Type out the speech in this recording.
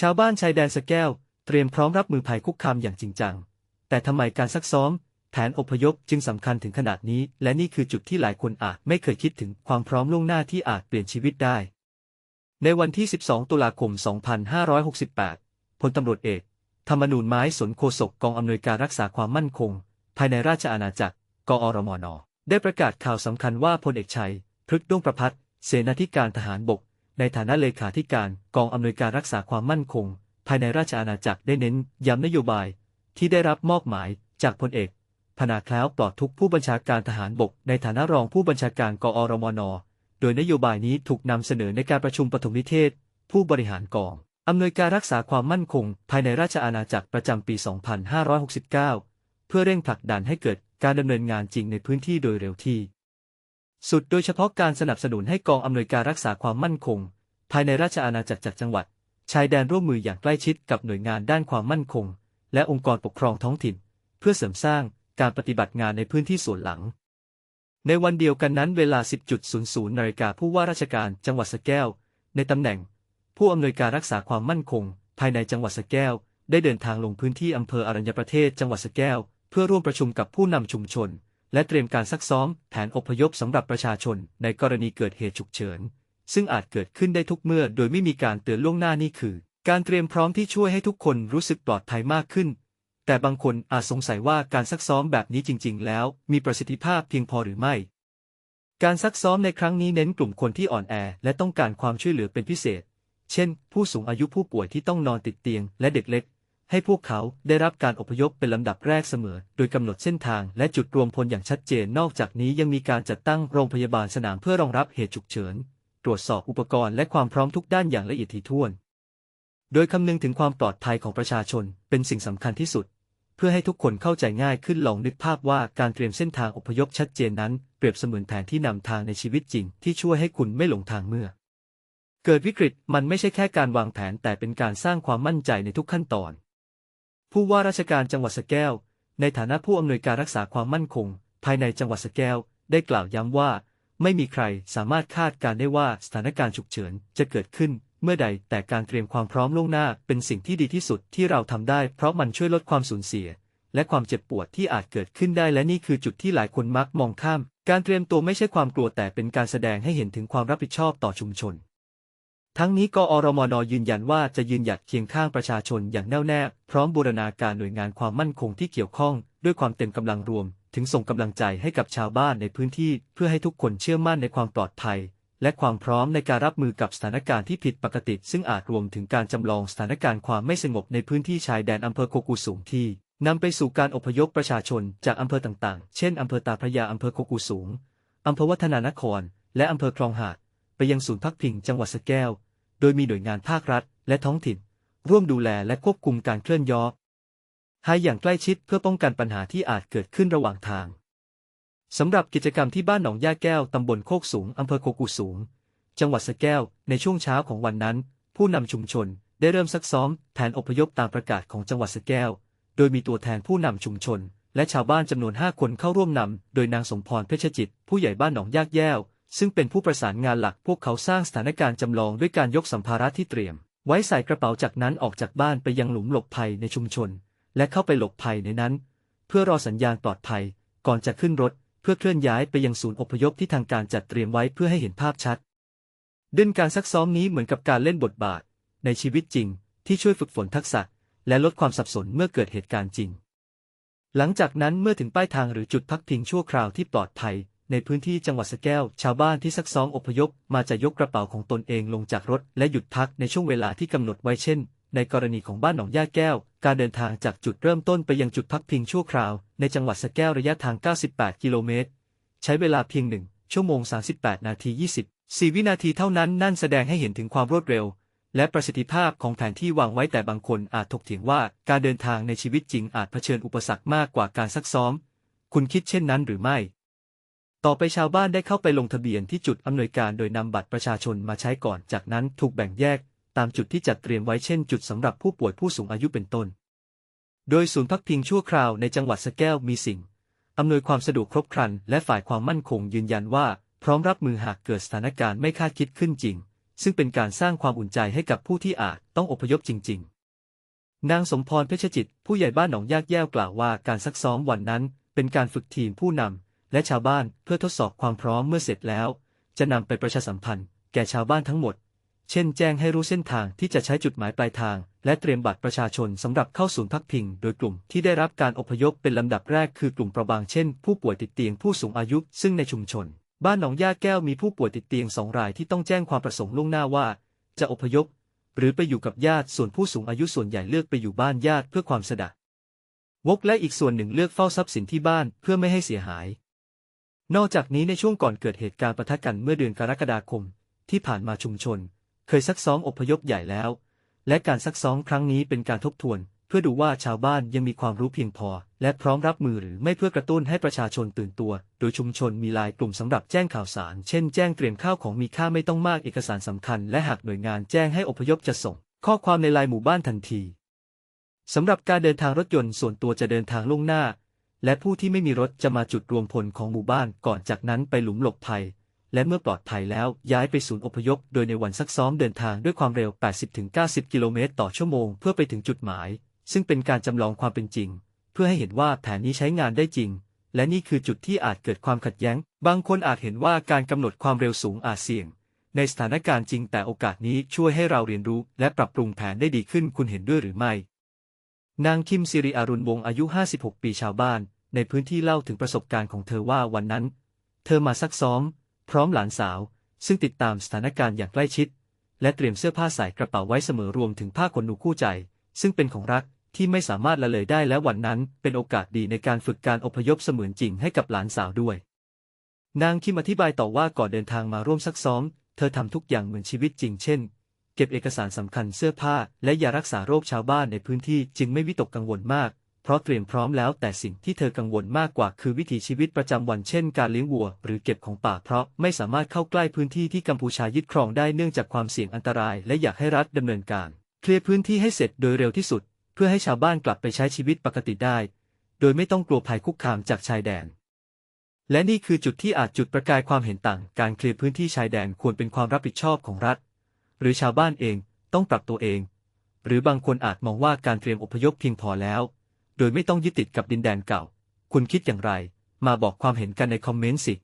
ชาวบ้านชายแดนสะแก้ว เตรียมพร้อมรับมือภัยคุกคามอย่างจริงจัง แต่ทำไมการซักซ้อม แผนอพยพจึงสำคัญถึงขนาดนี้ และนี่คือจุดที่หลายคนอาจไม่เคยคิดถึงความพร้อมล่วงหน้าที่อาจเปลี่ยนชีวิตได้ ในวันที่ 12 ตุลาคม 2568 พลตำรวจเอก ธรรมนูญไม้สนโคศกกองอำนวยการรักษาความมั่นคง ภายในราชอาณาจักร กอรมน ได้ประกาศข่าวสำคัญว่าพลเอกชัย พฤกษ์ด้วงประพัฒเสนาธิการทหารบก ในฐานะเลขาธิการกองอำนวยการรักษาความมั่นคง ภายในราชอาณาจักรได้เน้นย้ำนโยบาย ที่ได้รับมอบหมายจากพลเอกพนาแคล้วปลอดทุกผู้บัญชาการทหารบก ในฐานะรองผู้บัญชาการกอรมน โดยนโยบายนี้ถูกนำเสนอในการประชุมปฐมนิเทศ ผู้บริหารกองอำนวยการรักษาความมั่นคง ภายในราชอาณาจักรประจำปี 2569 เพื่อเร่งผลักดันให้เกิดการดำเนินงานจริงในพื้นที่โดยเร็วที่ สุดโดยเฉพาะการสนับสนุนให้กองอำนวยการรักษาความมั่นคง ภายในราชอาณาจักรจากจังหวัด ชายแดนร่วมมืออย่างใกล้ชิดกับหน่วยงานด้านความมั่นคง และองค์กรปกครองท้องถิ่น เพื่อเสริมสร้างการปฏิบัติงานในพื้นที่ส่วนหลัง ในวันเดียวกันนั้นเวลา 10.00นาฬิกาผู้ว่าราชการจังหวัดสแก้ว ในตำแหน่ง ผู้อำนวยการรักษาความมั่นคง ภายในจังหวัดสแก้ว ได้เดินทางลงพื้นที่อำเภออรัญญประเทศจังหวัดสแก้ว เพื่อร่วมประชุมกับผู้นำชุมชน และเตรียมการซักซ้อมแผนอพยพสำหรับประชาชนในกรณีเกิดเหตุฉุกเฉิน ซึ่งอาจเกิดขึ้นได้ทุกเมื่อโดยไม่มีการเตือนล่วงหน้านี่คือ การเตรียมพร้อมที่ช่วยให้ทุกคนรู้สึกปลอดภัยมากขึ้น แต่บางคนอาจสงสัยว่าการซักซ้อมแบบนี้จริง ๆ แล้ว มีประสิทธิภาพเพียงพอหรือไม่ การซักซ้อมในครั้งนี้เน้นกลุ่มคนที่อ่อนแอ และต้องการความช่วยเหลือเป็นพิเศษ เช่น ผู้สูงอายุผู้ป่วยที่ต้องนอนติดเตียง และเด็กเล็ก ให้พวกเขาได้รับการอพยพเป็นลำดับแรกเสมอ โดยกำหนดเส้นทางและจุดรวมพลอย่างชัดเจน นอกจากนี้ยังมีการจัดตั้งโรงพยาบาลสนามเพื่อรองรับเหตุฉุกเฉิน ตรวจสอบอุปกรณ์และความพร้อมทุกด้านอย่างละเอียดถี่ถ้วน โดยคำนึงถึงความปลอดภัยของประชาชนเป็นสิ่งสำคัญที่สุด เพื่อให้ทุกคนเข้าใจง่ายขึ้นลองนึกภาพว่าการเตรียมเส้นทางอพยพชัดเจนนั้น เปรียบเสมือนแผนที่นำทางในชีวิตจริง ที่ช่วยให้คุณไม่หลงทางเมื่อ เกิดวิกฤตมันไม่ใช่แค่การวางแผนแต่เป็นการสร้างความมั่นใจในทุกขั้นตอน ผู้ว่าราชการจังหวัดสะแก้ว ในฐานะผู้อำนวยการรักษาความมั่นคง ภายในจังหวัดสะแก้ว ได้กล่าวย้ำว่า ไม่มีใครสามารถคาดการได้ว่าสถานการณ์ฉุกเฉินจะเกิดขึ้นเมื่อใดแต่การเตรียมความพร้อมล่วงหน้าเป็นสิ่งที่ดีที่สุดที่เราทำได้ เพราะมันช่วยลดความสูญเสีย และความเจ็บปวดที่อาจเกิดขึ้นได้และนี่คือจุดที่หลายคนมักมองข้าม การเตรียมตัวไม่ใช่ความกลัวแต่เป็นการแสดงให้เห็นถึงความรับผิดชอบต่อชุมชน ทั้งนี้กอรมนยืนยันว่าจะยืนหยัดเคียงข้างประชาชนอย่างแน่วแน่ พร้อมบูรณาการหน่วยงานความมั่นคงที่เกี่ยวข้อง ด้วยความเต็มกำลังรวม ถึงส่งกำลังใจให้กับชาวบ้านในพื้นที่ เพื่อให้ทุกคนเชื่อมั่นในความปลอดภัย และความพร้อมในการรับมือกับสถานการณ์ที่ผิดปกติ ซึ่งอาจรวมถึงการจำลองสถานการณ์ความไม่สงบในพื้นที่ชายแดนอำเภอโคกูสูงที่นำไปสู่การอพยพประชาชนจากอำเภอต่างๆ เช่นอำเภอตาพระยาอำเภอโคกูสูงอำเภอวัฒนานคร และอำเภอคลองหาดไปยังศูนย์พักพิงจังหวัดสะแก้ว โดยมีหน่วยงานภาครัฐ และท้องถิ่น ร่วมดูแลและควบคุมการเคลื่อนย้อให้อย่างใกล้ชิดเพื่อป้องกันปัญหาที่อาจเกิดขึ้นระหว่างทางสำหรับกิจกรรมที่บ้านหนองย่าแก้วตำบลโคกสูงอำเภอโคกูสูง จังหวัดสะแก้ว ในช่วงเช้าของวันนั้น ผู้นำชุมชนได้เริ่มซักซ้อมแผนอพยพตามประกาศของจังหวัดสะแก้ว โดยมีตัวแทนผู้นำชุมชน และชาวบ้านจำนวน 5 คนเข้าร่วมนำโดยนางสมพรเพชรจิต ผู้ใหญ่บ้านหนองยากแย้ว ซึ่งเป็นผู้ประสานงานหลักพวกเขาสร้างสถานการณ์จำลองด้วยการยกสัมภาระที่เตรียม ไว้ใส่กระเป๋าจากนั้นออกจากบ้านไปยังหลุมหลบภัยในชุมชน และเข้าไปหลบภัยในนั้น เพื่อรอสัญญาณปลอดภัย ก่อนจะขึ้นรถ เพื่อเคลื่อนย้ายไปยังศูนย์อพยพที่ทางการจัดเตรียมไว้เพื่อให้เห็นภาพชัดดินการซักซ้อมนี้เหมือนกับการเล่นบทบาท ในชีวิตจริง ที่ช่วยฝึกฝนทักษะ และลดความสับสนเมื่อเกิดเหตุการณ์จริง หลังจากนั้นเมื่อถึงป้ายทางหรือจุดพักพิงชั่วคราวที่ปลอดภัย ในพื้นที่จังหวัดสแก้ว ชาวบ้านที่ซักซ้อมอพยพ มาจะยกกระเป๋าของตนเองลงจากรถ และหยุดพักในช่วงเวลาที่กำหนดไว้เช่น ในกรณีของบ้านหนองย่าแก้ว การเดินทางจากจุดเริ่มต้นไปยังจุดพักพิงชั่วคราว ในจังหวัดสแก้วระยะทาง 98 กิโลเมตร ใช้เวลาเพียงหนึ่งชั่วโมง 38 นาที 20 4 วินาทีเท่านั้นนั่นแสดงให้เห็นถึงความรวดเร็ว และประสิทธิภาพของแผนที่วางไว้แต่บางคนอาจถกเถียงว่าการเดินทางในชีวิตจริงอาจเผชิญอุปสรรคมากกว่าการซักซ้อม คุณคิดเช่นนั้นหรือไม่ ต่อไปชาวบ้านได้เข้าไปลงทะเบียนที่จุดอำนวยการโดยนำบัตรประชาชนมาใช้ก่อน จากนั้นถูกแบ่งแยก ตามจุดที่จัดเตรียมไว้เช่นจุดสำหรับผู้ป่วยผู้สูงอายุเป็นต้น โดยศูนย์พักพิงชั่วคราวในจังหวัดสแก้วมีสิ่งอำนวยความสะดวกครบครัน และฝ่ายความมั่นคงยืนยันว่า พร้อมรับมือหากเกิดสถานการณ์ไม่คาดคิดขึ้นจริง ซึ่งเป็นการสร้างความอุ่นใจให้กับผู้ที่อาจต้องอพยพจริง ๆ นางสมพรเพชรจิต ผู้ใหญ่บ้านหนองยากแย้วกล่าวว่าการซักซ้อมวันนั้น เป็นการฝึกทีมผู้นำ และชาวบ้านเพื่อทดสอบความพร้อมเมื่อเสร็จแล้ว จะนำไปประชาสัมพันธ์แก่ชาวบ้านทั้งหมด เช่นแจ้งให้รู้เส้นทางที่จะใช้จุดหมายปลายทาง และเตรียมบัตรประชาชนสำหรับเข้าศูนย์พักพิง โดยกลุ่มที่ได้รับการอพยพเป็นลำดับแรกคือกลุ่มเปราะบางเช่น ผู้ป่วยติดเตียงผู้สูงอายุ ซึ่งในชุมชน บ้านหนองย่าแก้วมีผู้ป่วยติดเตียงสองรายที่ต้องแจ้งความประสงค์ล่วงหน้าว่า จะอพยพ หรือไปอยู่กับญาติส่วนผู้สูงอายุส่วนใหญ่เลือกไปอยู่บ้านญาติเพื่อความสะดวกวกและอีกส่วนหนึ่งเลือกเฝ้าทรัพย์สินที่บ้านเพื่อไม่ให้เสียหาย นอกจากนี้ในช่วงก่อนเกิดเหตุการณ์ปะทะกันเมื่อเดือนกรกฎาคม ที่ผ่านมาชุมชน เคยซักซ้อมอพยพใหญ่แล้ว และการซักซ้อมครั้งนี้เป็นการทบทวน เพื่อดูว่าชาวบ้านยังมีความรู้เพียงพอ และพร้อมรับมือหรือไม่เพื่อกระตุ้นให้ประชาชนตื่นตัว โดยชุมชนมีลายกลุ่มสำหรับแจ้งข่าวสาร เช่น แจ้งเตรียมข้าวของมีค่าไม่ต้องมากเอกสารสำคัญ และหากหน่วยงานแจ้งให้อพยพจะส่ง ข้อความในลน์หมู่บ้านทันทีสำหรับการเดินทางรถยนต์ส่วนตัวจะเดินทางล่วงหน้า และผู้ที่ไม่มีรถจะมาจุดรวมพลของหมู่บ้านก่อนจากนั้นไปหลุมหลบภัย และเมื่อปลอดภัยแล้วย้ายไปศูนย์อพยพ โดยในวันซักซ้อมเดินทางด้วยความเร็ว 80-90 กิโลเมตรต่อชั่วโมงเพื่อไปถึงจุดหมาย ซึ่งเป็นการจำลองความเป็นจริง เพื่อให้เห็นว่าแผนนี้ใช้งานได้จริง และนี่คือจุดที่อาจเกิดความขัดแย้ง บางคนอาจเห็นว่าการกำหนดความเร็วสูงอาจเสี่ยง ในสถานการณ์จริงแต่โอกาสนี้ช่วยให้เราเรียนรู้ และปรับปรุงแผนได้ดีขึ้นคุณเห็นด้วยหรือไม่ นางคิมสิริอารุณวงอายุ 56 ปีชาวบ้าน ในพื้นที่เล่าถึงประสบการณ์ของเธอว่าวันนั้น เธอมาซักซ้อม พร้อมหลานสาว ซึ่งติดตามสถานการณ์อย่างใกล้ชิด และเตรียมเสื้อผ้าใส่กระเป๋าไว้เสมอรวมถึงผ้าขนหนูคู่ใจ ซึ่งเป็นของรักที่ไม่สามารถละเลยได้และวันนั้นเป็นโอกาสดีในการฝึกการอพยพเสมือนจริงให้กับหลานสาวด้วย นางคิมอธิบายต่อว่าก่อนเดินทางมาร่วมซักซ้อม เธอทำทุกอย่างเหมือนชีวิตจริงเช่น ก็บเอกสารสำคัญเสื้อผ้า และยารักษาโรคชาวบ้านในพื้นที่จึงไม่วิตกกังวลมาก เพราะเตรียมพร้อมแล้วแต่สิ่งที่เธอกังวลมากกว่าคือวิถีชีวิตประจำวันเช่นการเลี้ยงวัว หรือเก็บของป่าเพราะไม่สามารถเข้าใกล้พื้นที่ที่กัมพูชายึดครองได้เนื่องจากความเสี่ยงอันตราย และอยากให้รัฐดำเนินการ เคลียร์พื้นที่ให้เสร็จโดยเร็วที่สุด เพื่อให้ชาวบ้านกลับไปใช้ชีวิตปกติได้ โดยไม่ต้องกลัวภัยคุกคามจากชายแดนและนี่คือจุดที่อาจจุดประกายความเห็นต่าง การเคลียร์พื้นที่ชายแดนควรเป็นความรับผิดชอบของรัฐ หรือชาวบ้านเองต้องปรับตัวเอง หรือบางคนอาจมองว่าการเตรียมอพยพเพียงพอแล้ว โดยไม่ต้องยึดติดกับดินแดนเก่า คุณคิดอย่างไร มาบอกความเห็นกันในคอมเมนต์สิ